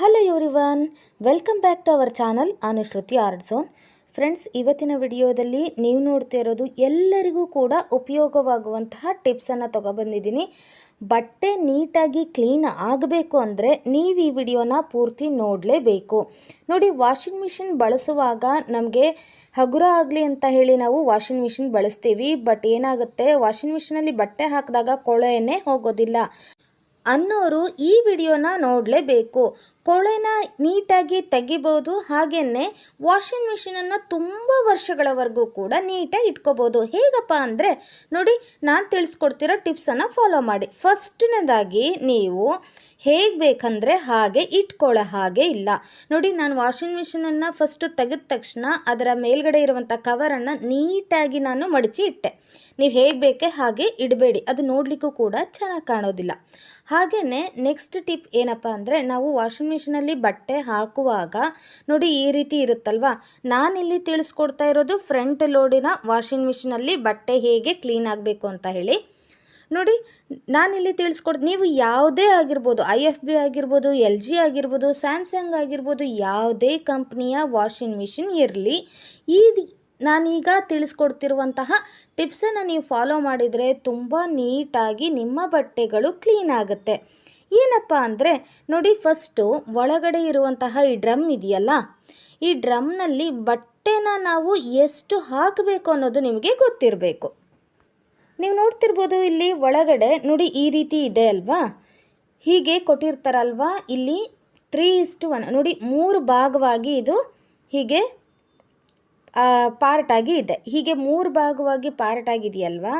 Hello everyone welcome back to our channel Anushruti art zone friends ಇವತ್ತಿನ ವಿಡಿಯೋದಲ್ಲಿ ನೀವು ನೋಡ್ತಾ ಇರೋದು ಎಲ್ಲರಿಗೂ ಕೂಡ ಉಪಯೋಗವಾಗುವಂತಹ ಟಿಪ್ಸನ್ನು ತೊಗೊಬಂದಿದ್ದೀನಿ ಬಟ್ಟೆ ನೀಟಾಗಿ ಕ್ಲೀನ್ ಆಗಬೇಕು ಅಂದರೆ ನೀವು ಈ ವಿಡಿಯೋನ ಪೂರ್ತಿ ನೋಡಲೇಬೇಕು. ನೋಡಿ ವಾಷಿಂಗ್ ಮಿಷಿನ್ ಬಳಸುವಾಗ ನಮಗೆ ಹಗುರ ಆಗಲಿ ಅಂತ ಹೇಳಿ ನಾವು ವಾಷಿಂಗ್ ಮಿಷಿನ್ ಬಳಸ್ತೀವಿ. ಬಟ್ ಏನಾಗುತ್ತೆ ವಾಷಿಂಗ್ ಮಿಷಿನಲ್ಲಿ ಬಟ್ಟೆ ಹಾಕಿದಾಗ ಕೊಳೆಯೇ ಹೋಗೋದಿಲ್ಲ. ಅನ್ನೋರು ಈ ವಿಡಿಯೋನ ನೋಡಲೇಬೇಕು. ಕೊಳೆನ ನೀಟಾಗಿ ತೆಗಿಬೋದು ಹಾಗೆಯೇ ವಾಷಿಂಗ್ ಮಿಷಿನನ್ನು ತುಂಬ ವರ್ಷಗಳವರೆಗೂ ಕೂಡ ನೀಟಾಗಿ ಇಟ್ಕೋಬೋದು. ಹೇಗಪ್ಪ ಅಂದರೆ, ನೋಡಿ, ನಾನು ತಿಳಿಸ್ಕೊಡ್ತಿರೋ ಟಿಪ್ಸನ್ನು ಫಾಲೋ ಮಾಡಿ. ಫಸ್ಟ್ನೇದಾಗಿ ನೀವು ಹೇಗೆ ಬೇಕಂದರೆ ಹಾಗೆ ಇಟ್ಕೊಳ್ಳೋ ಹಾಗೆ ಇಲ್ಲ. ನೋಡಿ, ನಾನು ವಾಷಿಂಗ್ ಮಿಷಿನನ್ನು ಫಸ್ಟು ತೆಗೆದ ತಕ್ಷಣ ಅದರ ಮೇಲ್ಗಡೆ ಇರುವಂಥ ಕವರನ್ನು ನೀಟಾಗಿ ನಾನು ಮಡಚಿ ಇಟ್ಟೆ. ನೀವು ಹೇಗೆ ಬೇಕೆ ಹಾಗೆ ಇಡಬೇಡಿ, ಅದು ನೋಡಲಿಕ್ಕೂ ಕೂಡ ಚೆನ್ನಾಗಿ ಕಾಣೋದಿಲ್ಲ. ಹಾಗೆಯೇ ನೆಕ್ಸ್ಟ್ ಟಿಪ್ ಏನಪ್ಪ ಅಂದರೆ, ನಾವು ವಾಷಿಂಗ್ ಮಿಷಿನಲ್ಲಿ ಬಟ್ಟೆ ಹಾಕುವಾಗ, ನೋಡಿ ಈ ರೀತಿ ಇರುತ್ತಲ್ವಾ, ನಾನಿಲ್ಲಿ ತಿಳಿಸ್ಕೊಡ್ತಾ ಇರೋದು ಫ್ರಂಟ್ ಲೋಡಿನ ವಾಷಿಂಗ್ ಮಿಷಿನಲ್ಲಿ ಬಟ್ಟೆ ಹೇಗೆ ಕ್ಲೀನ್ ಆಗಬೇಕು ಅಂತ ಹೇಳಿ. ನೋಡಿ, ನಾನಿಲ್ಲಿ ತಿಳಿಸ್ಕೊಡ್ತೀನಿ ನೀವು ಯಾವುದೇ ಆಗಿರ್ಬೋದು, ಐ ಎಫ್ ಬಿ ಆಗಿರ್ಬೋದು, ಎಲ್ ಜಿ ಆಗಿರ್ಬೋದು, ಸ್ಯಾಮ್ಸಂಗ್ ಆಗಿರ್ಬೋದು, ಯಾವುದೇ ಕಂಪ್ನಿಯ ವಾಷಿಂಗ್ ಮಿಷಿನ್ ಇರಲಿ, ಈ ನಾನೀಗ ತಿಳಿಸ್ಕೊಡ್ತಿರುವಂತಹ ಟಿಪ್ಸನ್ನು ನೀವು ಫಾಲೋ ಮಾಡಿದರೆ ತುಂಬ ನೀಟಾಗಿ ನಿಮ್ಮ ಬಟ್ಟೆಗಳು ಕ್ಲೀನ್ ಆಗುತ್ತೆ. ಏನಪ್ಪ ಅಂದರೆ, ನೋಡಿ ಫಸ್ಟು ಒಳಗಡೆ ಇರುವಂತಹ ಈ ಡ್ರಮ್ ಇದೆಯಲ್ಲ, ಈ ಡ್ರಮ್ನಲ್ಲಿ ಬಟ್ಟೆನ ನಾವು ಎಷ್ಟು ಹಾಕಬೇಕು ಅನ್ನೋದು ನಿಮಗೆ ಗೊತ್ತಿರಬೇಕು. ನೀವು ನೋಡ್ತಿರ್ಬೋದು ಇಲ್ಲಿ ಒಳಗಡೆ ನೋಡಿ ಈ ರೀತಿ ಇದೆ ಅಲ್ವಾ? ಹೀಗೆ ಕೊಟ್ಟಿರ್ತಾರಲ್ವಾ? ಇಲ್ಲಿ ತ್ರೀ ಇಸ್ಟು ಒನ್ ನೋಡಿ ಮೂರು ಭಾಗವಾಗಿ ಇದು ಹೀಗೆ ಪಾರ್ಟಾಗಿ ಇದೆ. ಹೀಗೆ ಮೂರು ಭಾಗವಾಗಿ ಪಾರ್ಟ್ ಆಗಿದೆಯಲ್ವಾ?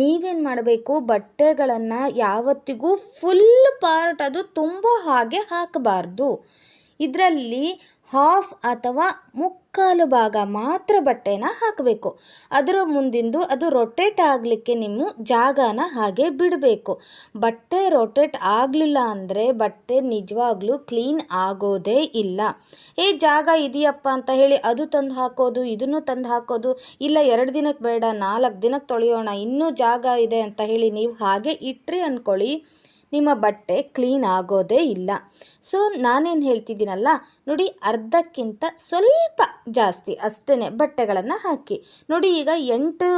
ನೀವೇನು ಮಾಡಬೇಕು? ಬಟ್ಟೆಗಳನ್ನು ಯಾವತ್ತಿಗೂ ಫುಲ್ ಪಾರ್ಟ್ ಅದು ತುಂಬ ಹಾಗೆ ಹಾಕಬಾರ್ದು. ಇದರಲ್ಲಿ ಹಾಫ್ ಅಥವಾ ಮುಕ್ಕಾಲು ಭಾಗ ಮಾತ್ರ ಬಟ್ಟೆನ ಹಾಕಬೇಕು. ಅದರ ಮುಂದಿಂದು ಅದು ರೊಟೇಟ್ ಆಗಲಿಕ್ಕೆ ನಿಮ್ಮ ಜಾಗನ ಹಾಗೆ ಬಿಡಬೇಕು. ಬಟ್ಟೆ ರೊಟೇಟ್ ಆಗಲಿಲ್ಲ ಅಂದರೆ ಬಟ್ಟೆ ನಿಜವಾಗ್ಲೂ ಕ್ಲೀನ್ ಆಗೋದೇ ಇಲ್ಲ. ಏ, ಜಾಗ ಇದೆಯಪ್ಪ ಅಂತ ಹೇಳಿ ಅದು ತಂದು ಹಾಕೋದು, ಇದನ್ನು ತಂದು ಹಾಕೋದು, ಇಲ್ಲ ಎರಡು ದಿನಕ್ಕೆ ಬೇಡ, ನಾಲ್ಕು ದಿನಕ್ಕೆ ತೊಳೆಯೋಣ, ಇನ್ನೂ ಜಾಗ ಇದೆ ಅಂತ ಹೇಳಿ ನೀವು ಹಾಗೆ ಇಟ್ಟರೆ ಅಂದ್ಕೊಳ್ಳಿ ನಿಮ್ಮ ಬಟ್ಟೆ ಕ್ಲೀನ್ ಆಗೋದೇ ಇಲ್ಲ. ಸೊ, ನಾನೇನು ಹೇಳ್ತಿದ್ದೀನಲ್ಲ, ನೋಡಿ ಅರ್ಧಕ್ಕಿಂತ ಸ್ವಲ್ಪ ಜಾಸ್ತಿ ಅಷ್ಟೇ ಬಟ್ಟೆಗಳನ್ನು ಹಾಕಿ. ನೋಡಿ ಈಗ ಎಂಟು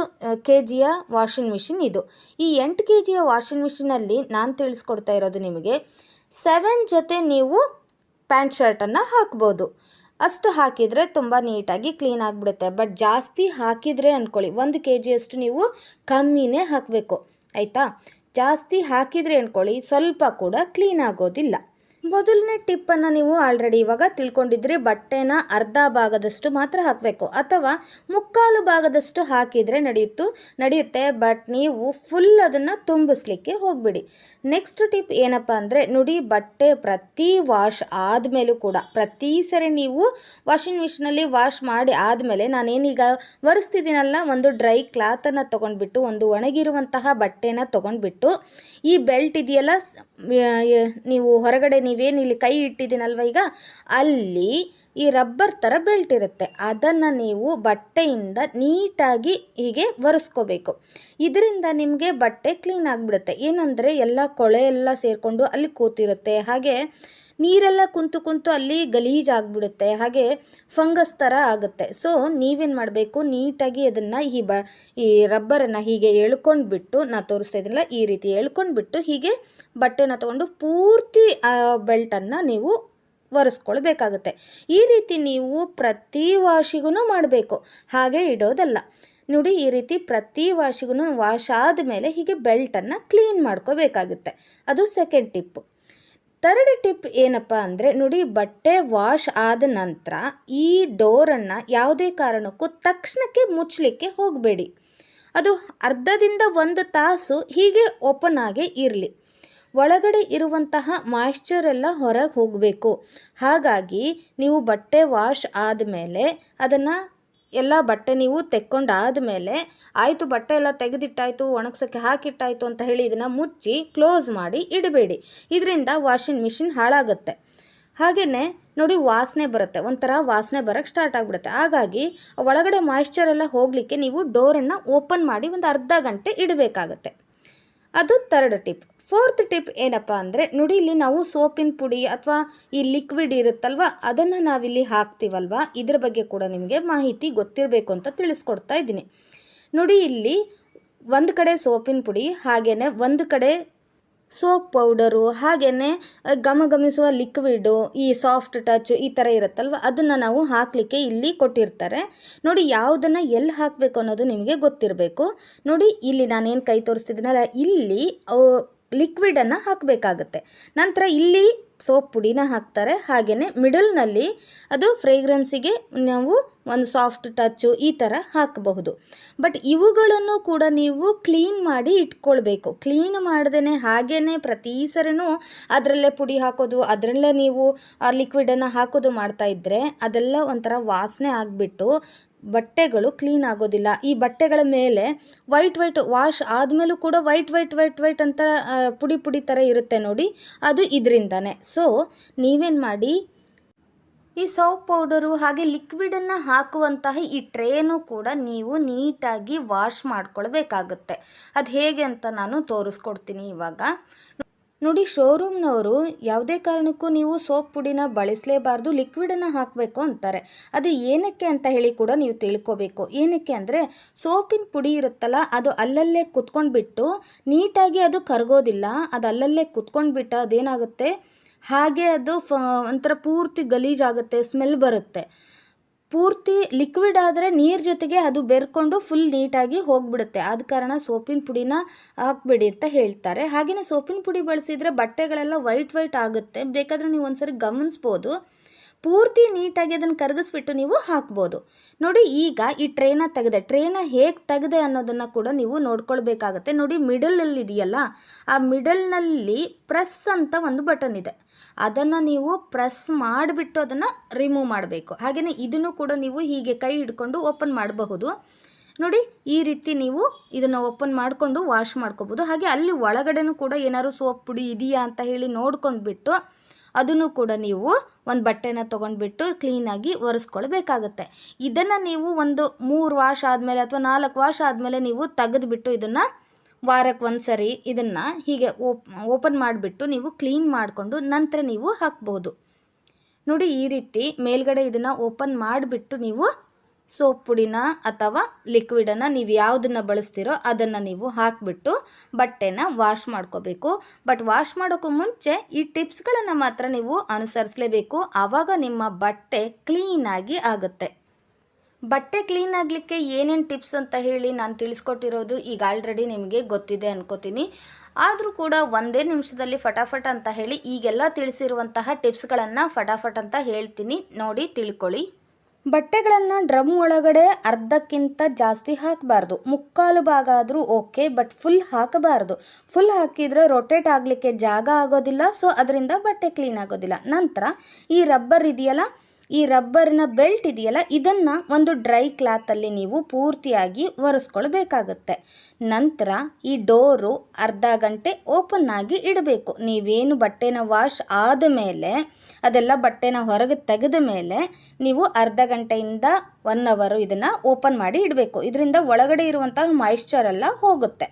ಕೆ ಜಿಯ ವಾಷಿಂಗ್ ಮಿಷಿನ್ ಇದು. ಈ ಎಂಟು ಕೆ ಜಿಯ ವಾಷಿಂಗ್ ಮಿಷಿನಲ್ಲಿ ನಾನು ತಿಳಿಸ್ಕೊಡ್ತಾ ಇರೋದು ನಿಮಗೆ, ಸೆವೆನ್ ಜೊತೆ ನೀವು ಪ್ಯಾಂಟ್ ಶರ್ಟನ್ನು ಹಾಕ್ಬೋದು. ಅಷ್ಟು ಹಾಕಿದರೆ ತುಂಬ ನೀಟಾಗಿ ಕ್ಲೀನ್ ಆಗಿಬಿಡುತ್ತೆ. ಬಟ್ ಜಾಸ್ತಿ ಹಾಕಿದರೆ ಅಂದ್ಕೊಳ್ಳಿ ಒಂದು ಕೆ ಜಿಯಷ್ಟು ನೀವು ಕಮ್ಮಿನೇ ಹಾಕಬೇಕು. ಆಯಿತಾ? ಜಾಸ್ತಿ ಹಾಕಿದರೆ ಅಂದ್ಕೊಳ್ಳಿ ಸ್ವಲ್ಪ ಕೂಡ ಕ್ಲೀನ್ ಆಗೋದಿಲ್ಲ. ಮೊದಲನೇ ಟಿಪ್ಪನ್ನು ನೀವು ಆಲ್ರೆಡಿ ಇವಾಗ ತಿಳ್ಕೊಂಡಿದ್ರಿ. ಬಟ್ಟೆನ ಅರ್ಧ ಭಾಗದಷ್ಟು ಮಾತ್ರ ಹಾಕಬೇಕು. ಅಥವಾ ಮುಕ್ಕಾಲು ಭಾಗದಷ್ಟು ಹಾಕಿದರೆ ನಡೆಯುತ್ತು, ನಡೆಯುತ್ತೆ. ಬಟ್ ನೀವು ಫುಲ್ ಅದನ್ನು ತುಂಬಿಸ್ಲಿಕ್ಕೆ ಹೋಗಬೇಡಿ. ನೆಕ್ಸ್ಟ್ ಟಿಪ್ ಏನಪ್ಪ ಅಂದರೆ, ನುಡಿ ಬಟ್ಟೆ ಪ್ರತಿ ವಾಶ್ ಆದಮೇಲೂ ಕೂಡ, ಪ್ರತಿ ಸರಿ ನೀವು ವಾಷಿಂಗ್ ಮಿಷಿನಲ್ಲಿ ವಾಶ್ ಮಾಡಿ ಆದಮೇಲೆ ನಾನೇನೀಗ ಒರೆಸ್ತಿದ್ದೀನಲ್ಲ, ಒಂದು ಡ್ರೈ ಕ್ಲಾತನ್ನು ತೊಗೊಂಡ್ಬಿಟ್ಟು, ಒಂದು ಒಣಗಿರುವಂತಹ ಬಟ್ಟೆನ ತೊಗೊಂಡ್ಬಿಟ್ಟು, ಈ ಬೆಲ್ಟ್ ಇದೆಯಲ್ಲ ನೀವು ಹೊರಗಡೆ ನೀವೇನು ಇಲ್ಲಿ ಕೈ ಇಟ್ಟಿದ್ದೀನಲ್ವ ಈಗ? ಅಲ್ಲಿ ಈ ರಬ್ಬರ್ ಥರ ಬೆಲ್ಟ್ ಇರುತ್ತೆ. ಅದನ್ನು ನೀವು ಬಟ್ಟೆಯಿಂದ ನೀಟಾಗಿ ಹೀಗೆ ಒರೆಸ್ಕೋಬೇಕು. ಇದರಿಂದ ನಿಮಗೆ ಬಟ್ಟೆ ಕ್ಲೀನ್ ಆಗಿಬಿಡುತ್ತೆ. ಏನಂದರೆ ಎಲ್ಲ ಕೊಳೆ ಎಲ್ಲ ಸೇರಿಕೊಂಡು ಅಲ್ಲಿ ಕೂತಿರುತ್ತೆ. ಹಾಗೆ ನೀರೆಲ್ಲ ಕುಂತು ಕುಂತು ಅಲ್ಲಿ ಗಲೀಜಾಗ್ಬಿಡುತ್ತೆ ಹಾಗೆ ಫಂಗಸ್ ಥರ ಆಗುತ್ತೆ. ಸೊ ನೀವೇನು ಮಾಡಬೇಕು? ನೀಟಾಗಿ ಅದನ್ನು ಈ ಬ, ಈ ರಬ್ಬರನ್ನು ಹೀಗೆ ಎಳ್ಕೊಂಡ್ಬಿಟ್ಟು, ನಾ ತೋರಿಸ್ತಾ ಈ ರೀತಿ ಎಳ್ಕೊಂಡ್ಬಿಟ್ಟು ಹೀಗೆ ಬಟ್ಟೆನ ತೊಗೊಂಡು ಪೂರ್ತಿ ಬೆಲ್ಟನ್ನು ನೀವು ಒರೆಸ್ಕೊಳ್ಬೇಕಾಗುತ್ತೆ. ಈ ರೀತಿ ನೀವು ಪ್ರತಿ ವಾಶಿಗೂ ಮಾಡಬೇಕು, ಹಾಗೆ ಇಡೋದಲ್ಲ. ನೋಡಿ, ಈ ರೀತಿ ಪ್ರತಿ ವಾಶಿಗೂ ವಾಶ್ ಆದಮೇಲೆ ಹೀಗೆ ಬೆಲ್ಟನ್ನು ಕ್ಲೀನ್ ಮಾಡ್ಕೋಬೇಕಾಗುತ್ತೆ. ಅದು ಸೆಕೆಂಡ್ ಟಿಪ್ಪು ಥರ್ಡ್ ಟಿಪ್ ಏನಪ್ಪ ಅಂದರೆ ನೋಡಿ ಬಟ್ಟೆ ವಾಶ್ ಆದ ನಂತರ ಈ ಡೋರನ್ನು ಯಾವುದೇ ಕಾರಣಕ್ಕೂ ತಕ್ಷಣಕ್ಕೆ ಮುಚ್ಚಲಿಕ್ಕೆ ಹೋಗಬೇಡಿ. ಅದು ಅರ್ಧದಿಂದ ಒಂದು ತಾಸು ಹೀಗೆ ಓಪನ್ ಆಗೇ ಇರಲಿ. ಒಳಗಡೆ ಇರುವಂತಹ ಮಾಯ್ಶ್ಚರ್ ಎಲ್ಲ ಹೊರಗೆ ಹೋಗಬೇಕು. ಹಾಗಾಗಿ ನೀವು ಬಟ್ಟೆ ವಾಶ್ ಆದಮೇಲೆ ಅದನ್ನು ಎಲ್ಲ ಬಟ್ಟೆ ನೀವು ತೆಕ್ಕೊಂಡಾದಮೇಲೆ ಆಯಿತು ಬಟ್ಟೆ ಎಲ್ಲ ತೆಗೆದಿಟ್ಟಾಯಿತು, ಒಣಗ್ಸೋಕ್ಕೆ ಹಾಕಿಟ್ಟಾಯಿತು ಅಂತ ಹೇಳಿ ಇದನ್ನು ಮುಚ್ಚಿ, ಕ್ಲೋಸ್ ಮಾಡಿ ಇಡಬೇಡಿ. ಇದರಿಂದ ವಾಷಿಂಗ್ ಮಿಷಿನ್ ಹಾಳಾಗುತ್ತೆ. ಹಾಗೆಯೇ ನೋಡಿ ವಾಸನೆ ಬರುತ್ತೆ. ಒಂಥರ ವಾಸನೆ ಬರೋಕ್ಕೆ ಸ್ಟಾರ್ಟ್ ಆಗಿಬಿಡುತ್ತೆ. ಹಾಗಾಗಿ ಒಳಗಡೆ ಮಾಯಿಶ್ಚರ್ ಎಲ್ಲ ಹೋಗಲಿಕ್ಕೆ ನೀವು ಡೋರನ್ನು ಓಪನ್ ಮಾಡಿ ಒಂದು ಅರ್ಧ ಗಂಟೆ ಇಡಬೇಕಾಗತ್ತೆ. ಅದು ಥರ್ಡ್ ಟಿಪ್ ಫೋರ್ತ್ ಟಿಪ್ ಏನಪ್ಪ ಅಂದರೆ ಇಲ್ಲಿ ನಾವು ಸೋಪಿನ ಪುಡಿ ಅಥವಾ ಈ ಲಿಕ್ವಿಡ್ ಇರುತ್ತಲ್ವ, ಅದನ್ನು ನಾವಿಲ್ಲಿ ಹಾಕ್ತೀವಲ್ವ, ಇದ್ರ ಬಗ್ಗೆ ಕೂಡ ನಿಮಗೆ ಮಾಹಿತಿ ಗೊತ್ತಿರಬೇಕು ಅಂತ ತಿಳಿಸ್ಕೊಡ್ತಾ ಇದ್ದೀನಿ. ನೋಡಿ ಇಲ್ಲಿ ಒಂದು ಕಡೆ ಸೋಪಿನ ಪುಡಿ ಹಾಗೆಯೇ ಒಂದು ಕಡೆ ಸೋಪ್ ಪೌಡರು ಹಾಗೆಯೇ ಗಮಗಮಿಸುವ ಲಿಕ್ವಿಡು ಈ ಸಾಫ್ಟ್ ಟಚ್ ಈ ಥರ ಇರುತ್ತಲ್ವ, ಅದನ್ನು ನಾವು ಹಾಕಲಿಕ್ಕೆ ಇಲ್ಲಿ ಕೊಟ್ಟಿರ್ತಾರೆ. ನೋಡಿ ಯಾವುದನ್ನು ಎಲ್ಲಿ ಹಾಕಬೇಕು ಅನ್ನೋದು ನಿಮಗೆ ಗೊತ್ತಿರಬೇಕು. ನೋಡಿ ಇಲ್ಲಿ ನಾನೇನು ಕೈ ತೋರಿಸ್ತಿದ್ದೀನಲ್ಲ, ಇಲ್ಲಿ ಲಿಕ್ವಿಡನ್ನು ಹಾಕಬೇಕಾಗತ್ತೆ. ನಂತರ ಇಲ್ಲಿ ಸೋಪ್ ಪುಡಿನ ಹಾಕ್ತಾರೆ. ಹಾಗೆಯೇ ಮಿಡಲ್ನಲ್ಲಿ ಅದು ಫ್ರೇಗ್ರೆನ್ಸಿಗೆ ನಾವು ಒಂದು ಸಾಫ್ಟ್ ಟಚ್ಚು ಈ ಥರ ಹಾಕಬಹುದು. ಬಟ್ ಇವುಗಳನ್ನು ಕೂಡ ನೀವು ಕ್ಲೀನ್ ಮಾಡಿ ಇಟ್ಕೊಳ್ಬೇಕು. ಕ್ಲೀನ್ ಮಾಡ್ದೇ ಹಾಗೇ ಪ್ರತಿ ಸರಿನೂ ಅದರಲ್ಲೇ ಪುಡಿ ಹಾಕೋದು, ಅದರಲ್ಲೇ ನೀವು ಆ ಲಿಕ್ವಿಡನ್ನು ಹಾಕೋದು ಮಾಡ್ತಾ ಇದ್ದರೆ ಅದೆಲ್ಲ ಒಂಥರ ವಾಸನೆ ಆಗಿಬಿಟ್ಟು ಬಟ್ಟೆಗಳು ಕ್ಲೀನ್ ಆಗೋದಿಲ್ಲ. ಈ ಬಟ್ಟೆಗಳ ಮೇಲೆ ವೈಟ್ ವೈಟ್ ವಾಶ್ ಆದಮೇಲೂ ಕೂಡ ವೈಟ್ ವೈಟ್ ವೈಟ್ ವೈಟ್ ಅಂತ ಪುಡಿ ಪುಡಿ ಥರ ಇರುತ್ತೆ ನೋಡಿ. ಅದು ಇದರಿಂದನೇ. ಸೊ ನೀವೇನು ಮಾಡಿ? ಈ ಸೋಪ್ ಪೌಡರು ಹಾಗೆ ಲಿಕ್ವಿಡನ್ನು ಹಾಕುವಂತಹ ಈ ಟ್ರೇನು ಕೂಡ ನೀವು ನೀಟಾಗಿ ವಾಶ್ ಮಾಡ್ಕೊಳ್ಬೇಕಾಗುತ್ತೆ. ಅದು ಹೇಗೆ ಅಂತ ನಾನು ತೋರಿಸ್ಕೊಡ್ತೀನಿ ಇವಾಗ. ನೋಡಿ, ಶೋರೂಮ್ನವರು ಯಾವುದೇ ಕಾರಣಕ್ಕೂ ನೀವು ಸೋಪ್ ಪುಡಿನ ಬಳಸಲೇಬಾರ್ದು ಲಿಕ್ವಿಡನ್ನು ಹಾಕಬೇಕು ಅಂತಾರೆ. ಅದು ಏನಕ್ಕೆ ಅಂತ ಹೇಳಿ ಕೂಡ ನೀವು ತಿಳ್ಕೊಬೇಕು. ಏನಕ್ಕೆ ಅಂದರೆ, ಸೋಪಿನ ಪುಡಿ ಇರುತ್ತಲ್ಲ, ಅದು ಅಲ್ಲಲ್ಲೇ ಕುತ್ಕೊಂಡ್ಬಿಟ್ಟು ನೀಟಾಗಿ ಅದು ಕರಗೋದಿಲ್ಲ. ಅದು ಅಲ್ಲಲ್ಲೇ ಕುತ್ಕೊಂಡ್ಬಿಟ್ಟು ಅದೇನಾಗುತ್ತೆ? ಹಾಗೆ ಅದು ಫ ಒಂಥರ ಪೂರ್ತಿ ಗಲೀಜಾಗುತ್ತೆ ಸ್ಮೆಲ್ ಬರುತ್ತೆ. ಪೂರ್ತಿ ಲಿಕ್ವಿಡ್ ಆದರೆ ನೀರು ಜೊತೆಗೆ ಅದು ಬೆರ್ಕೊಂಡು ಫುಲ್ ನೀಟಾಗಿ ಹೋಗ್ಬಿಡುತ್ತೆ. ಆದ ಕಾರಣ ಸೋಪಿನ ಪುಡಿನ ಹಾಕ್ಬೇಡಿ ಅಂತ ಹೇಳ್ತಾರೆ. ಹಾಗೆಯೇ ಸೋಪಿನ ಪುಡಿ ಬಳಸಿದರೆ ಬಟ್ಟೆಗಳೆಲ್ಲ ವೈಟ್ ವೈಟ್ ಆಗುತ್ತೆ. ಬೇಕಾದರೆ ನೀವು ಒಂದ್ಸರಿ ಗಮನಿಸ್ಬೋದು. ಪೂರ್ತಿ ನೀಟಾಗಿ ಅದನ್ನು ಕರಗಿಸ್ಬಿಟ್ಟು ನೀವು ಹಾಕ್ಬೋದು. ನೋಡಿ ಈಗ ಈ ಟ್ರೇನ ತೆಗೆದೆ. ಟ್ರೇನ ಹೇಗೆ ತೆಗೆದೆ ಅನ್ನೋದನ್ನು ಕೂಡ ನೀವು ನೋಡ್ಕೊಳ್ಬೇಕಾಗತ್ತೆ. ನೋಡಿ ಮಿಡಲಲ್ಲಿ ಇದೆಯಲ್ಲ, ಆ ಮಿಡಲ್ನಲ್ಲಿ ಪ್ರೆಸ್ ಅಂತ ಒಂದು ಬಟನ್ ಇದೆ. ಅದನ್ನು ನೀವು ಪ್ರೆಸ್ ಮಾಡಿಬಿಟ್ಟು ಅದನ್ನು ರಿಮೂವ್ ಮಾಡಬೇಕು. ಹಾಗೆಯೇ ಇದನ್ನು ಕೂಡ ನೀವು ಹೀಗೆ ಕೈ ಹಿಡ್ಕೊಂಡು ಓಪನ್ ಮಾಡಬಹುದು. ನೋಡಿ ಈ ರೀತಿ ನೀವು ಇದನ್ನು ಓಪನ್ ಮಾಡಿಕೊಂಡು ವಾಶ್ ಮಾಡ್ಕೋಬೋದು. ಹಾಗೆ ಅಲ್ಲಿ ಒಳಗಡೆನೂ ಕೂಡ ಏನಾದ್ರು ಸೋಪ್ ಪುಡಿ ಇದೆಯಾ ಅಂತ ಹೇಳಿ ನೋಡ್ಕೊಂಡ್ಬಿಟ್ಟು ಅದನ್ನು ಕೂಡ ನೀವು ಒಂದು ಬಟ್ಟೆನ ತೊಗೊಂಡ್ಬಿಟ್ಟು ಕ್ಲೀನಾಗಿ ಒರೆಸ್ಕೊಳ್ಬೇಕಾಗತ್ತೆ. ಇದನ್ನು ನೀವು ಒಂದು ಮೂರು ವಾಶ್ ಆದಮೇಲೆ ಅಥವಾ ನಾಲ್ಕು ವಾಶ್ ಆದಮೇಲೆ ನೀವು ತೆಗೆದುಬಿಟ್ಟು ಇದನ್ನು ವಾರಕ್ಕೆ ಒಂದು ಸರಿ ಇದನ್ನು ಹೀಗೆ ಓಪ್ ಓಪನ್ ಮಾಡಿಬಿಟ್ಟು ನೀವು ಕ್ಲೀನ್ ಮಾಡಿಕೊಂಡು ನಂತರ ನೀವು ಹಾಕ್ಬೋದು. ನೋಡಿ ಈ ರೀತಿ ಮೇಲ್ಗಡೆ ಇದನ್ನು ಓಪನ್ ಮಾಡಿಬಿಟ್ಟು ನೀವು ಸೋಪ್ ಪುಡಿನ ಅಥವಾ ಲಿಕ್ವಿಡನ್ನು ನೀವು ಯಾವುದನ್ನು ಬಳಸ್ತೀರೋ ಅದನ್ನು ನೀವು ಹಾಕಿಬಿಟ್ಟು ಬಟ್ಟೆನ ವಾಶ್ ಮಾಡ್ಕೋಬೇಕು. ಬಟ್ ವಾಶ್ ಮಾಡೋಕ್ಕೂ ಮುಂಚೆ ಈ ಟಿಪ್ಸ್ಗಳನ್ನು ಮಾತ್ರ ನೀವು ಅನುಸರಿಸಲೇಬೇಕು. ಆವಾಗ ನಿಮ್ಮ ಬಟ್ಟೆ ಕ್ಲೀನಾಗಿ ಆಗುತ್ತೆ. ಬಟ್ಟೆ ಕ್ಲೀನ್ ಆಗಲಿಕ್ಕೆ ಏನೇನು ಟಿಪ್ಸ್ ಅಂತ ಹೇಳಿ ನಾನು ತಿಳಿಸ್ಕೊಟ್ಟಿರೋದು ಈಗ ಆಲ್ರೆಡಿ ನಿಮಗೆ ಗೊತ್ತಿದೆ ಅನ್ಕೋತೀನಿ. ಆದರೂ ಕೂಡ ಒಂದೇ ನಿಮಿಷದಲ್ಲಿ ಫಟಾಫಟ್ ಅಂತ ಹೇಳಿ ಈಗೆಲ್ಲ ತಿಳಿಸಿರುವಂತಹ ಟಿಪ್ಸ್ಗಳನ್ನು ಫಟಾಫಟ್ ಅಂತ ಹೇಳ್ತೀನಿ. ನೋಡಿ, ತಿಳ್ಕೊಳ್ಳಿ. ಬಟ್ಟೆಗಳನ್ನು ಡ್ರಮ್ ಒಳಗಡೆ ಅರ್ಧಕ್ಕಿಂತ ಜಾಸ್ತಿ ಹಾಕಬಾರ್ದು. ಮುಕ್ಕಾಲು ಭಾಗ ಆದರೂ ಓಕೆ, ಬಟ್ ಫುಲ್ ಹಾಕಬಾರ್ದು. ಫುಲ್ ಹಾಕಿದರೆ ರೊಟೇಟ್ ಆಗಲಿಕ್ಕೆ ಜಾಗ ಆಗೋದಿಲ್ಲ ಸೊ ಅದರಿಂದ ಬಟ್ಟೆ ಕ್ಲೀನ್ ಆಗೋದಿಲ್ಲ. ನಂತರ ಈ ರಬ್ಬರ್ ಇದೆಯಲ್ಲ ಈ ರಬ್ಬರ್ನ ಬೆಲ್ಟ್ ಇದೆಯಲ್ಲ, ಇದನ್ನು ಒಂದು ಡ್ರೈ ಕ್ಲಾತಲ್ಲಿ ನೀವು ಪೂರ್ತಿಯಾಗಿ ಒರೆಸ್ಕೊಳ್ಬೇಕಾಗತ್ತೆ. ನಂತರ ಈ ಡೋರು ಅರ್ಧ ಗಂಟೆ ಓಪನ್ ಆಗಿ ಇಡಬೇಕು. ನೀವೇನು ಬಟ್ಟೆನ ವಾಶ್ ಆದ ಮೇಲೆ, ಅದೆಲ್ಲ ಬಟ್ಟೆನ ಹೊರಗೆ ತೆಗೆದ ಮೇಲೆ ನೀವು ಅರ್ಧ ಗಂಟೆಯಿಂದ ಒನ್ ಅವರು ಇದನ್ನು ಓಪನ್ ಮಾಡಿ ಇಡಬೇಕು. ಇದರಿಂದ ಒಳಗಡೆ ಇರುವಂತಹ ಮಾಯಿಶ್ಚರ್ ಎಲ್ಲ ಹೋಗುತ್ತೆ.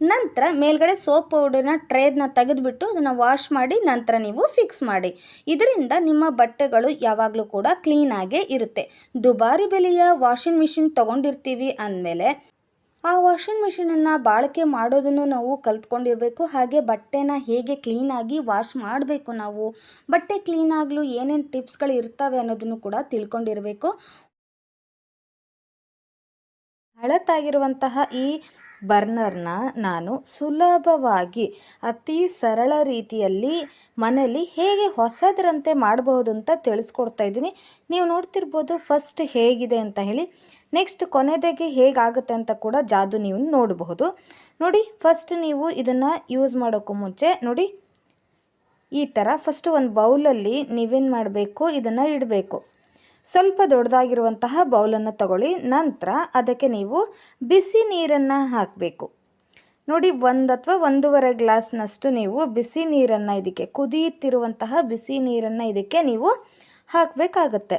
ನಂತರ ಮೇಲ್ಗಡೆ ಸೋಪ್ ಪೌಡರ್ನ ಟ್ರೇನ ತೆಗೆದುಬಿಟ್ಟು ಅದನ್ನು ವಾಶ್ ಮಾಡಿ ನಂತರ ನೀವು ಫಿಕ್ಸ್ ಮಾಡಿ. ಇದರಿಂದ ನಿಮ್ಮ ಬಟ್ಟೆಗಳು ಯಾವಾಗಲೂ ಕೂಡ ಕ್ಲೀನಾಗೇ ಇರುತ್ತೆ. ದುಬಾರಿ ಬೆಲೆಯ ವಾಷಿಂಗ್ ಮಿಷಿನ್ ತೊಗೊಂಡಿರ್ತೀವಿ ಅಂದಮೇಲೆ ಆ ವಾಷಿಂಗ್ ಮಿಷಿನನ್ನು ಬಾಳಿಕೆ ಮಾಡೋದನ್ನು ನಾವು ಕಲ್ತ್ಕೊಂಡಿರಬೇಕು. ಹಾಗೆ ಬಟ್ಟೆನ ಹೇಗೆ ಕ್ಲೀನಾಗಿ ವಾಶ್ ಮಾಡಬೇಕು ನಾವು? ಬಟ್ಟೆ ಕ್ಲೀನಾಗಲು ಏನೇನು ಟಿಪ್ಸ್ಗಳು ಇರ್ತವೆ ಅನ್ನೋದನ್ನು ಕೂಡ ತಿಳ್ಕೊಂಡಿರಬೇಕು. ಹಳತಾಗಿರುವಂತಹ ಈ ಬರ್ನರ್ನ ನಾನು ಸುಲಭವಾಗಿ, ಅತಿ ಸರಳ ರೀತಿಯಲ್ಲಿ ಮನೆಯಲ್ಲಿ ಹೇಗೆ ಹೊಸದರಂತೆ ಮಾಡಬಹುದು ಅಂತ ತಿಳಿಸ್ಕೊಡ್ತಾ ಇದ್ದೀನಿ. ನೀವು ನೋಡ್ತಿರ್ಬೋದು ಫಸ್ಟ್ ಹೇಗಿದೆ ಅಂತ ಹೇಳಿ, ನೆಕ್ಸ್ಟ್ ಕೊನೆದಾಗಿ ಹೇಗಾಗುತ್ತೆ ಅಂತ ಕೂಡ ಜಾದು ನೀವು ನೋಡಬಹುದು. ನೋಡಿ, ಫಸ್ಟ್ ನೀವು ಇದನ್ನು ಯೂಸ್ ಮಾಡೋಕ್ಕೂ ಮುಂಚೆ, ನೋಡಿ, ಈ ಥರ ಫಸ್ಟ್ ಒಂದು ಬೌಲಲ್ಲಿ ನೀವೇನು ಮಾಡಬೇಕು, ಇದನ್ನು ಇಡಬೇಕು. ಸ್ವಲ್ಪ ದೊಡ್ಡದಾಗಿರುವಂತಹ ಬೌಲನ್ನು ತಗೊಳ್ಳಿ, ನಂತರ ಅದಕ್ಕೆ ನೀವು ಬಿಸಿ ನೀರನ್ನು ಹಾಕಬೇಕು. ನೋಡಿ, ಒಂದು ಅಥವಾ ಒಂದೂವರೆ ಗ್ಲಾಸ್ನಷ್ಟು ನೀವು ಬಿಸಿ ನೀರನ್ನು ಇದಕ್ಕೆ ಕುದಿಯುತ್ತಿರುವಂತಹ ಬಿಸಿ ನೀರನ್ನು ಇದಕ್ಕೆ ನೀವು ಹಾಕಬೇಕಾಗತ್ತೆ.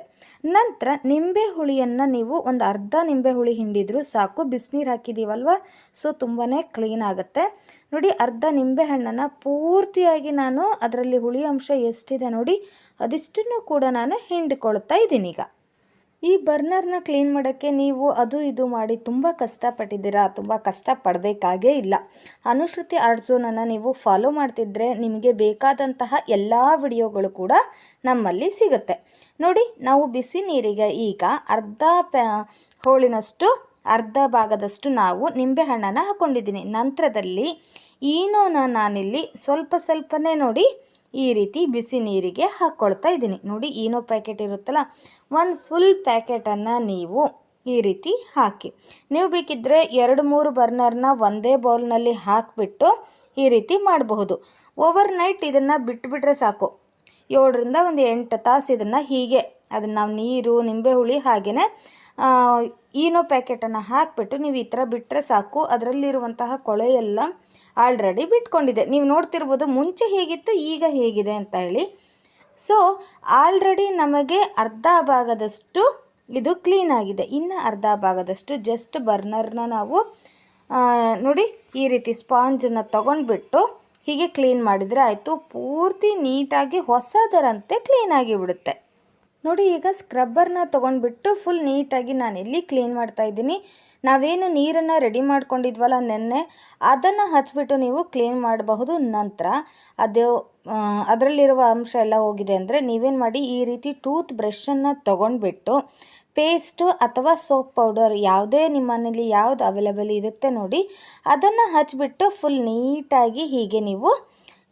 ನಂತರ ನಿಂಬೆ ಹುಳಿಯನ್ನು ನೀವು ಒಂದು ಅರ್ಧ ನಿಂಬೆ ಹುಳಿ ಹಿಂಡಿದ್ರು ಸಾಕು, ಬಿಸಿನೀರು ಹಾಕಿದ್ದೀವಲ್ವ ಸೊ ತುಂಬಾ ಕ್ಲೀನ್ ಆಗುತ್ತೆ. ನೋಡಿ, ಅರ್ಧ ನಿಂಬೆ ಹಣ್ಣನ್ನು ಪೂರ್ತಿಯಾಗಿ ನಾನು ಅದರಲ್ಲಿ ಹುಳಿ ಅಂಶ ಎಷ್ಟಿದೆ ನೋಡಿ, ಅದಿಷ್ಟನ್ನು ಕೂಡ ನಾನು ಹಿಂಡಿಕೊಳ್ತಾ ಇದ್ದೀನಿ ಈಗ. ಈ ಬರ್ನರ್ನ ಕ್ಲೀನ್ ಮಾಡೋಕ್ಕೆ ನೀವು ಅದು ಇದು ಮಾಡಿ ತುಂಬ ಕಷ್ಟಪಟ್ಟಿದ್ದೀರಾ? ತುಂಬ ಕಷ್ಟಪಡಬೇಕಾಗೇ ಇಲ್ಲ. ಅನುಶ್ರುತಿ ಅರ್ಜುನನ್ನು ನೀವು ಫಾಲೋ ಮಾಡ್ತಿದ್ರೆ ನಿಮಗೆ ಬೇಕಾದಂತಹ ಎಲ್ಲ ವಿಡಿಯೋಗಳು ಕೂಡ ನಮ್ಮಲ್ಲಿ ಸಿಗುತ್ತೆ. ನೋಡಿ, ನಾವು ಬಿಸಿ ನೀರಿಗೆ ಈಗ ಅರ್ಧ ಹೋಳಿನಷ್ಟು, ಅರ್ಧ ಭಾಗದಷ್ಟು ನಾವು ನಿಂಬೆಹಣ್ಣನ್ನು ಹಾಕ್ಕೊಂಡಿದ್ದೀನಿ ನಂತರದಲ್ಲಿ ಈನೋನ ನಾನಿಲ್ಲಿ ಸ್ವಲ್ಪ ಸ್ವಲ್ಪನೇ ನೋಡಿ ಈ ರೀತಿ ಬಿಸಿ ನೀರಿಗೆ ಹಾಕ್ಕೊಳ್ತಾ ಇದ್ದೀನಿ. ನೋಡಿ, ಏನೋ ಪ್ಯಾಕೆಟ್ ಇರುತ್ತಲ್ಲ? ಒಂದು ಫುಲ್ ಪ್ಯಾಕೆಟನ್ನು ನೀವು ಈ ರೀತಿ ಹಾಕಿ. ನೀವು ಬೇಕಿದ್ದರೆ ಎರಡು, ಮೂರು ಬರ್ನರ್ನ ಒಂದೇ ಬೌಲ್ನಲ್ಲಿ ಹಾಕಿಬಿಟ್ಟು ಈ ರೀತಿ ಮಾಡಬಹುದು. ಓವರ್ ನೈಟ್ ಇದನ್ನು ಬಿಟ್ಟುಬಿಟ್ರೆ ಸಾಕು. ಏಳರಿಂದ ಒಂದು ಎಂಟು ತಾಸು ಇದನ್ನು ಹೀಗೆ ಅದನ್ನು ನಾವು ನೀರು, ನಿಂಬೆ ಹುಳಿ ಹಾಗೆಯೇ ಈನೋ ಪ್ಯಾಕೆಟನ್ನು ಹಾಕಿಬಿಟ್ಟು ನೀವು ಈ ಥರ ಬಿಟ್ಟರೆ ಸಾಕು. ಅದರಲ್ಲಿರುವಂತಹ ಕೊಳೆಯೆಲ್ಲ ಆಲ್ರೆಡಿ ಬಿಟ್ಕೊಂಡಿದೆ. ನೀವು ನೋಡ್ತಿರ್ಬೋದು ಮುಂಚೆ ಹೇಗಿತ್ತು, ಈಗ ಹೇಗಿದೆ ಅಂತ ಹೇಳಿ. ಸೊ ಆಲ್ರೆಡಿ ನಮಗೆ ಅರ್ಧ ಭಾಗದಷ್ಟು ಇದು ಕ್ಲೀನ್ ಆಗಿದೆ. ಇನ್ನು ಅರ್ಧ ಭಾಗದಷ್ಟು ಜಸ್ಟ್ ಬರ್ನರ್ನ ನಾವು ನೋಡಿ ಈ ರೀತಿ ಸ್ಪಾಂಜನ್ನು ತೊಗೊಂಡ್ಬಿಟ್ಟು ಹೀಗೆ ಕ್ಲೀನ್ ಮಾಡಿದರೆ ಆಯಿತು. ಪೂರ್ತಿ ನೀಟಾಗಿ ಹೊಸದರಂತೆ ಕ್ಲೀನಾಗಿ ಬಿಡುತ್ತೆ. ನೋಡಿ, ಈಗ ಸ್ಕ್ರಬ್ಬರ್ನ ತೊಗೊಂಡ್ಬಿಟ್ಟು ಫುಲ್ ನೀಟಾಗಿ ನಾನು ಇಲ್ಲಿ ಕ್ಲೀನ್ ಮಾಡ್ತಾ ಇದ್ದೀನಿ. ನಾವೇನು ನೀರನ್ನು ರೆಡಿ ಮಾಡ್ಕೊಂಡಿದ್ವಲ್ಲ ನೆನ್ನೆ, ಅದನ್ನು ಹಚ್ಚಿಬಿಟ್ಟು ನೀವು ಕ್ಲೀನ್ ಮಾಡಬಹುದು. ನಂತರ ಅದು ಅದರಲ್ಲಿರುವ ಅಂಶ ಎಲ್ಲ ಹೋಗಿದೆ ಅಂದರೆ ನೀವೇನು ಮಾಡಿ, ಈ ರೀತಿ ಟೂತ್ ಬ್ರಷನ್ನು ತೊಗೊಂಡ್ಬಿಟ್ಟು ಪೇಸ್ಟು ಅಥವಾ ಸೋಪ್ ಪೌಡರ್ ಯಾವುದೇ ನಿಮ್ಮ ಮನೇಲಿ ಯಾವುದು ಅವೈಲೇಬಲ್ ಇರುತ್ತೆ ನೋಡಿ, ಅದನ್ನು ಹಚ್ಚಿಬಿಟ್ಟು ಫುಲ್ ನೀಟಾಗಿ ಹೀಗೆ ನೀವು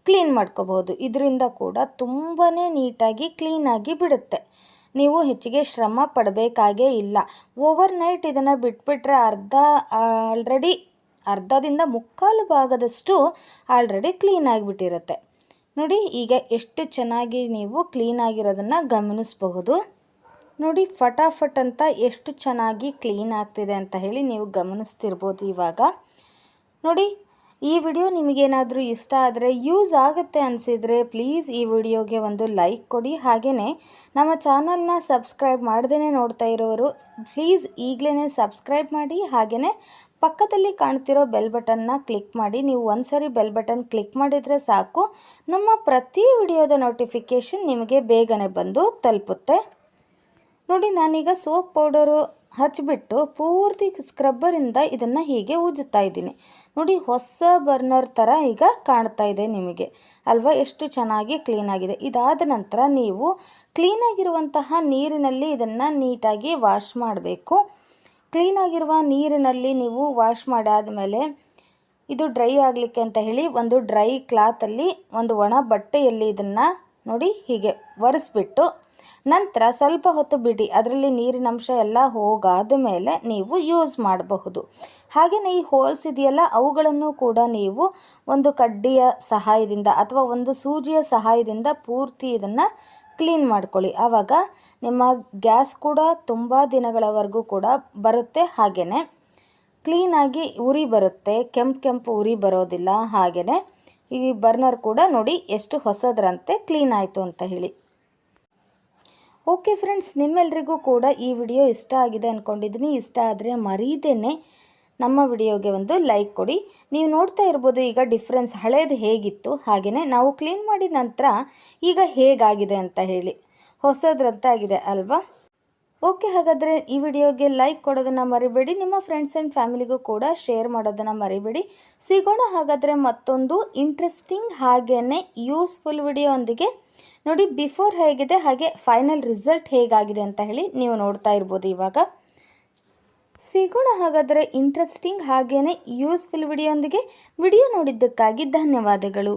ಕ್ಲೀನ್ ಮಾಡ್ಕೋಬಹುದು. ಇದರಿಂದ ಕೂಡ ತುಂಬಾ ನೀಟಾಗಿ ಕ್ಲೀನಾಗಿ ಬಿಡುತ್ತೆ. ನೀವು ಹೆಚ್ಚಿಗೆ ಶ್ರಮ ಪಡಬೇಕಾಗೇ ಇಲ್ಲ. ಓವರ್ ನೈಟ್ ಇದನ್ನು ಬಿಟ್ಬಿಟ್ರೆ ಅರ್ಧ ಆಲ್ರೆಡಿ ಅರ್ಧದಿಂದ ಮುಕ್ಕಾಲು ಭಾಗದಷ್ಟು ಆಲ್ರೆಡಿ ಕ್ಲೀನ್ ಆಗಿಬಿಟ್ಟಿರುತ್ತೆ ನೋಡಿ, ಈಗ ಎಷ್ಟು ಚೆನ್ನಾಗಿ ನೀವು ಕ್ಲೀನಾಗಿರೋದನ್ನು ಗಮನಿಸಬಹುದು. ನೋಡಿ, ಫಟಾಫಟ್ ಅಂತ ಎಷ್ಟು ಚೆನ್ನಾಗಿ ಕ್ಲೀನ್ ಆಗ್ತಿದೆ ಅಂತ ಹೇಳಿ ನೀವು ಗಮನಿಸ್ತಿರ್ಬೋದು ಇವಾಗ. ನೋಡಿ ಈ ವಿಡಿಯೋ ನಿಮಗೇನಾದರೂ ಇಷ್ಟ ಆದರೆ ಯೂಸ್ ಆಗುತ್ತೆ ಅನಿಸಿದರೆ ಪ್ಲೀಸ್ ಈ ವಿಡಿಯೋಗೆ ಒಂದು ಲೈಕ್ ಕೊಡಿ. ಹಾಗೆಯೇ ನಮ್ಮ ಚಾನಲ್ನ ಸಬ್ಸ್ಕ್ರೈಬ್ ಮಾಡ್ದೇ ನೋಡ್ತಾ ಇರೋರು ಪ್ಲೀಸ್ ಈಗಲೇ ಸಬ್ಸ್ಕ್ರೈಬ್ ಮಾಡಿ. ಹಾಗೆಯೇ ಪಕ್ಕದಲ್ಲಿ ಕಾಣ್ತಿರೋ ಬೆಲ್ ಬಟನ್ನ ಕ್ಲಿಕ್ ಮಾಡಿ. ನೀವು ಒಂದು ಸರಿ ಬೆಲ್ ಬಟನ್ ಕ್ಲಿಕ್ ಮಾಡಿದರೆ ಸಾಕು. ನಮ್ಮ ಪ್ರತಿ ವಿಡಿಯೋದ ನೋಟಿಫಿಕೇಷನ್ ನಿಮಗೆ ಬೇಗನೆ ಬಂದು ತಲುಪುತ್ತೆ. ನೋಡಿ, ನಾನೀಗ ಸೋಪ್ ಪೌಡರು ಹಚ್ಚಿಬಿಟ್ಟು ಪೂರ್ತಿ ಸ್ಕ್ರಬ್ಬರಿಂದ ಇದನ್ನು ಹೀಗೆ ಉಜ್ಜುತ್ತಾ ಇದ್ದೀನಿ. ನೋಡಿ, ಹೊಸ ಬರ್ನರ್ ಥರ ಈಗ ಕಾಣ್ತಾ ಇದೆ ನಿಮಗೆ. ಅಲ್ವಾ? ಎಷ್ಟು ಚೆನ್ನಾಗಿ ಕ್ಲೀನಾಗಿದೆ ಇದಾದ ನಂತರ ನೀವು ಕ್ಲೀನಾಗಿರುವಂತಹ ನೀರಿನಲ್ಲಿ ಇದನ್ನು ನೀಟಾಗಿ ವಾಶ್ ಮಾಡಬೇಕು. ಕ್ಲೀನಾಗಿರುವ ನೀರಿನಲ್ಲಿ ನೀವು ವಾಶ್ ಮಾಡಾದ ಮೇಲೆ ಇದು ಡ್ರೈ ಆಗಲಿಕ್ಕೆ ಅಂತ ಹೇಳಿ ಒಂದು ಡ್ರೈ ಕ್ಲಾತಲ್ಲಿ ಒಂದು ಒಣ ಬಟ್ಟೆಯಲ್ಲಿ ಇದನ್ನು ನೋಡಿ ಹೀಗೆ ಒರೆಸ್ಬಿಟ್ಟು ನಂತರ ಸ್ವಲ್ಪ ಹೊತ್ತು ಬಿಡಿ, ಅದರಲ್ಲಿ ನೀರಿನ ಅಂಶ ಎಲ್ಲ ಹೋಗಾದ ಮೇಲೆ ನೀವು ಯೂಸ್ ಮಾಡಬಹುದು. ಹಾಗೆಯೇ ಈ ಹೋಲ್ಸ್ ಇದೆಯಲ್ಲ, ಅವುಗಳನ್ನು ಕೂಡ ನೀವು ಒಂದು ಕಡ್ಡಿಯ ಸಹಾಯದಿಂದ ಅಥವಾ ಒಂದು ಸೂಜಿಯ ಸಹಾಯದಿಂದ ಪೂರ್ತಿ ಇದನ್ನು ಕ್ಲೀನ್ ಮಾಡ್ಕೊಳ್ಳಿ. ಆವಾಗ ನಿಮ್ಮ ಗ್ಯಾಸ್ ಕೂಡ ತುಂಬ ದಿನಗಳವರೆಗೂ ಕೂಡ ಬರುತ್ತೆ ಹಾಗೆಯೇ ಕ್ಲೀನಾಗಿ ಉರಿ ಬರುತ್ತೆ, ಕೆಂಪು ಕೆಂಪು ಉರಿ ಬರೋದಿಲ್ಲ ಹಾಗೆಯೇ ಈ ಬರ್ನರ್ ಕೂಡ ನೋಡಿ ಎಷ್ಟು ಹೊಸದ್ರಂತೆ ಕ್ಲೀನ್ ಆಯಿತು ಅಂತ ಹೇಳಿ. ಓಕೆ ಫ್ರೆಂಡ್ಸ್, ನಿಮ್ಮೆಲ್ರಿಗೂ ಕೂಡ ಈ ವಿಡಿಯೋ ಇಷ್ಟ ಆಗಿದೆ ಅಂದ್ಕೊಂಡಿದ್ದೀನಿ ಇಷ್ಟ ಆದರೆ ಮರೀದೇನೆ ನಮ್ಮ ವಿಡಿಯೋಗೆ ಒಂದು ಲೈಕ್ ಕೊಡಿ. ನೀವು ನೋಡ್ತಾ ಇರ್ಬೋದು ಈಗ ಡಿಫ್ರೆನ್ಸ್ ಹಳೇದು ಹೇಗಿತ್ತು ಹಾಗೆಯೇ ನಾವು ಕ್ಲೀನ್ ಮಾಡಿದ ನಂತರ ಈಗ ಹೇಗಾಗಿದೆ ಅಂತ ಹೇಳಿ. ಹೊಸದ್ರಂತಾಗಿದೆ ಅಲ್ವಾ? ಓಕೆ, ಹಾಗಾದರೆ ಈ ವಿಡಿಯೋಗೆ ಲೈಕ್ ಕೊಡೋದನ್ನು ಮರಿಬೇಡಿ, ನಿಮ್ಮ ಫ್ರೆಂಡ್ಸ್ ಆ್ಯಂಡ್ ಫ್ಯಾಮಿಲಿಗೂ ಕೂಡ ಶೇರ್ ಮಾಡೋದನ್ನು ಮರಿಬೇಡಿ. ಸಿಗೋಣ ಹಾಗಾದರೆ ಮತ್ತೊಂದು ಇಂಟ್ರೆಸ್ಟಿಂಗ್ ಹಾಗೇ ಯೂಸ್ಫುಲ್ ವಿಡಿಯೋ ಒಂದಿಗೆ ನೋಡಿ ಬಿಫೋರ್ ಹೇಗಿದೆ, ಹಾಗೆ ಫೈನಲ್ ರಿಸಲ್ಟ್ ಹೇಗಾಗಿದೆ ಅಂತ ಹೇಳಿ ನೀವು ನೋಡ್ತಾ ಇರ್ಬೋದು ಇವಾಗ. ಸಿಗೋಣ ಹಾಗಾದರೆ ಇಂಟ್ರೆಸ್ಟಿಂಗ್ ಹಾಗೆಯೇ ಯೂಸ್ಫುಲ್ ವಿಡಿಯೋ ಒಂದಿಗೆ ವಿಡಿಯೋ ನೋಡಿದ್ದಕ್ಕಾಗಿ ಧನ್ಯವಾದಗಳು.